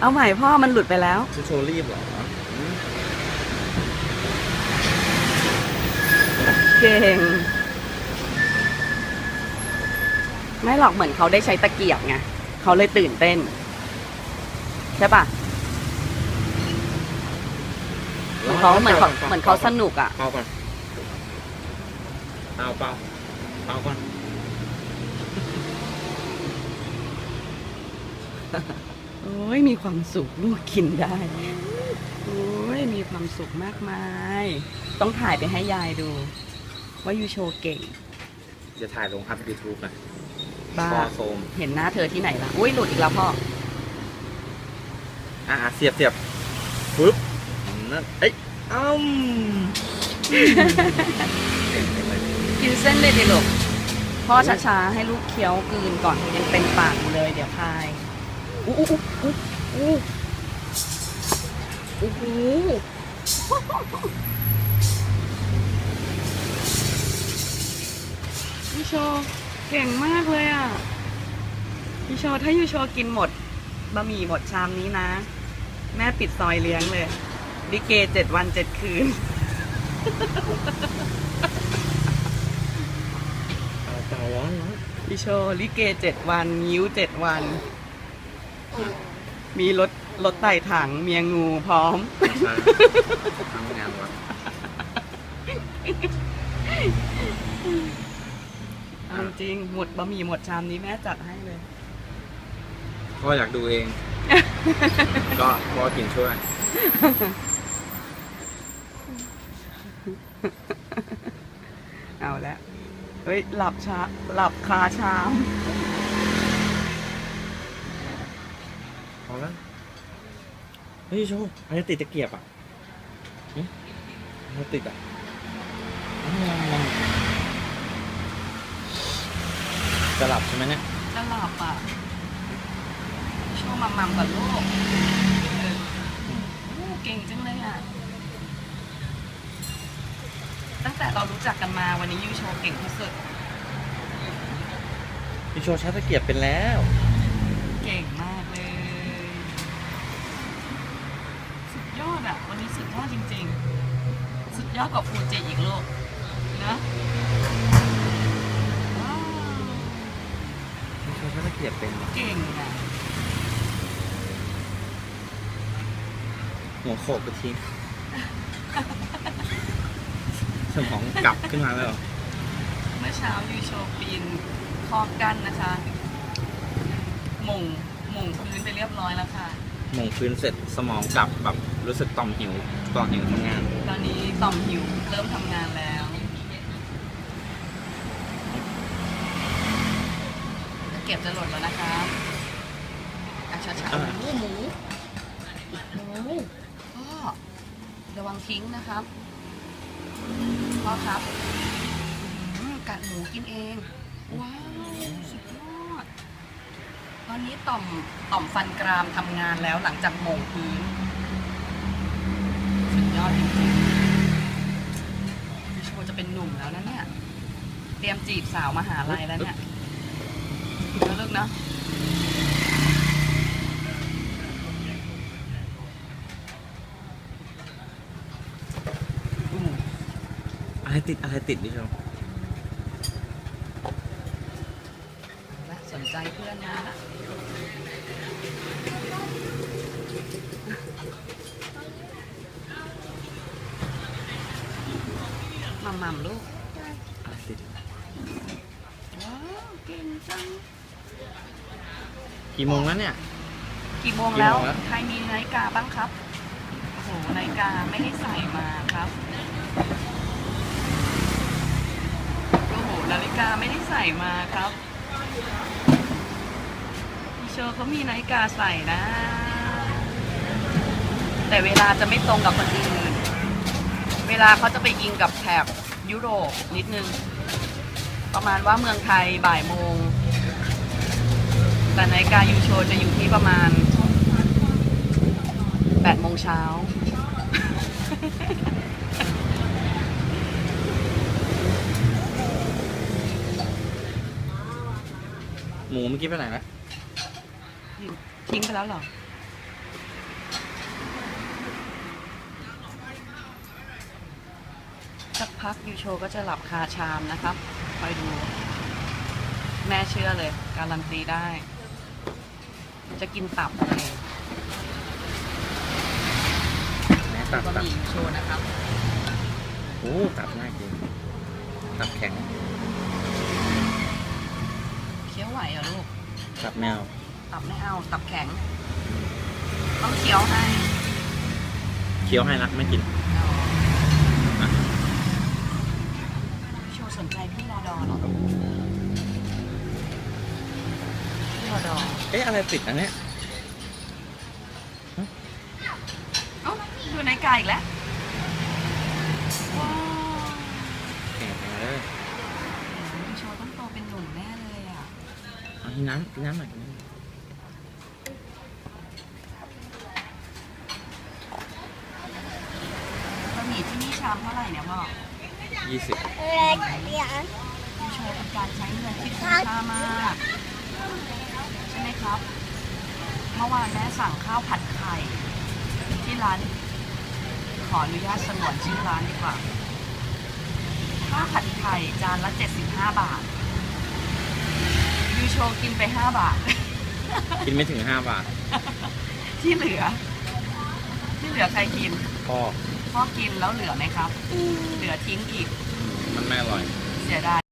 เอาใหม่พ่อมันหลุดไปแล้วชูโชว์รีบเหรออืมเก่ง ไม่หรอกเหมือนเขาได้ใช้ตะเกียบไงเขาเลยตื่นเต้น ใช่ปะเหมือนเขาเหมือนเขาเหมือนเขาสนุกอะ เปล่าก่อนเปล่าเปล่าเปล่าก่อน โอ้ยมีความสุขลูกกินได้ โอ้ยมีความสุขมากมาย ต้องถ่ายไปให้ยายดู ว่ายูโชว์เก่ง จะถ่ายลงอัพยูทูบนะบ้าคอโซมเห็นหน้าเธอที่ไหนล่ะ อุ้ยหลุดอีกแล้วพ่อ อ่าเสียบเสียบปึ๊บนั่นเอ้ยอ้มกินเส้นเลยดิลูกพ่อช้าๆให้ลูกเคี้ยวกลืนก่อนยังเป็นปากอยู่เลย เดี๋ยวคาย อู้อู้อู้อู้อู้อู้พี่โชเก่งมากเลยอะ พี่โชถ้ายูโชกินหมดบะหมี่หมดชามนี้นะ แม่ปิดซอยเลี้ยงเลยลิเกเจ็ดวันเจ็ดคืนเอาเปล่าร้อนร้อนพี่โชลิเกเจ็ดวันยิ้วเจ็ดวัน มีรถรถไต่ถังเมียงูพร้อม ใช่ทำงานวะเอาจริงหมดบะหมี่หมดชามนี้แม่จัดให้เลยก็อยากดูเอง ก็พอกินช่วย เอาแล้วเฮ้ย หลับช้าหลับคาชาม พอแล้วเฮ้ยโชว์อันนี้ติดตะเกียบอะหึอันนี้ติดอะอ้าวจะหลับใช่ไหมเนี่ยจะหลับอะโชว์มัมมัมกับลูกเออโอ้เก่งจังเลยอะ ตั้งแต่เรารู้จักกันมาวันนี้ยูโชว์เก่งที่สุดพี่โชว์ใช้ตะเกียบเป็นแล้ว เก่งมาก เลยสุดยอดอะวันนี้สุดยอดจริง ๆ สุดยอดกว่าฟูจิอีกโลกนะว้าวพี่โชว์ใช้ตะเกียบเป็นเก่งอะหัวโขกไปทิ้งสมองกลับขึ้นมาแล้วเหรอเมื่อเช้ายูโชว์ปีนคอกกันนะคะหม่งหม่งพื้นไปเรียบร้อยแล้วค่ะหมงพื้นเสร็จสมองกลับแบบ รู้สึกต่อมหิวต่อมหิวทำงาน ตอนนี้ต่อมหิวเริ่มทำงานแล้วจะเก็บจะหล่นแล้วนะคะอะช้าอ่าๆหมูหมูหมูพ่อระวังทิ้งนะครับพ่อครับอื้อหือกัดหมูกินเอง ว้าวสุดยอด ตอนนี้ต่อมต่อมฟันกรามทำงานแล้วหลังจากโหมงพื้นสุด ยอดจริงๆพี่โชว์จะเป็นหนุ่มแล้วนะเนี่ย เตรียมจีบสาวมหาลัยแล้วเนี่ยนะลูกเนาะอืมอะไรติดอะไรติดพี่โชว์และสนใจเพื่อนมาละ มัมมัมลูกอะไรติดว้าวเก่งจัง กี่โมงแล้วเนี่ย กี่โมงแล้ว กี่โมงแล้ว ใครมีนาฬิกาบ้างครับ โอ้โห นาฬิกาไม่ได้ใส่มาครับ โอ้โห นาฬิกาไม่ได้ใส่มาครับพี่โชว์เขามีนาฬิกาใส่นะ แต่เวลาจะไม่ตรงกับคนอื่น เวลาเขาจะไปอิงกับแถบยุโรปนิดนึง ประมาณว่าเมืองไทยบ่ายโมง แต่นาฬิกายูโชจะอยู่ที่ประมาณ8โมงเช้าหมูเมื่อกี้ไปไหนนะ ทิ้งไปแล้วเหรอ สัก พักยูโชก็จะหลับคาชามนะครับคอยดู แม่เชื่อเลย การันตีได้ จะกินตับเลยแม่ตับบะหตับมี่ยูโชนะครับโอ้ตับน่ากินตับแข็งเคี้ยวไหวเหรอลูก ตับแมว ตับไม่เอา ตับแข็ง ต้องเคี้ยวให้ เคี้ยวให้รักไม่กิน ยูโชสนใจพี่รอดอเหรอพี่รอด อเอ๊ะอะไรติดอันเนี้ยเอ้าดูในไก่อีกแล้วว้าวแข็งจังเลยยูโชต้องโตเป็นหนุ่มแน่เลยอะเอากินน้ำกินน้ำหน่อยกินน้ำหน่อยบะหมี่ที่นี่ชามเท่าไหร่เนี่ยพ่อยี่สิบยูโชเป็นการใช้เงินที่คุ้มค่ามากใช่ไหม ครับ เมื่อวานแม่สั่งข้าวผัดไข่ที่ร้าน ขออนุญาตสงวนชื่อร้านดีกว่า ข้าวผัดไข่จานละ 75 บาท ยูโชกินไป 5 บาท กินไม่ถึงห้าบาทที่เหลือ ที่เหลือใครกินพ่อพ่อกินแล้วเหลือไหมครับ เหลือทิ้งอีก มันไม่อร่อย เสียดาย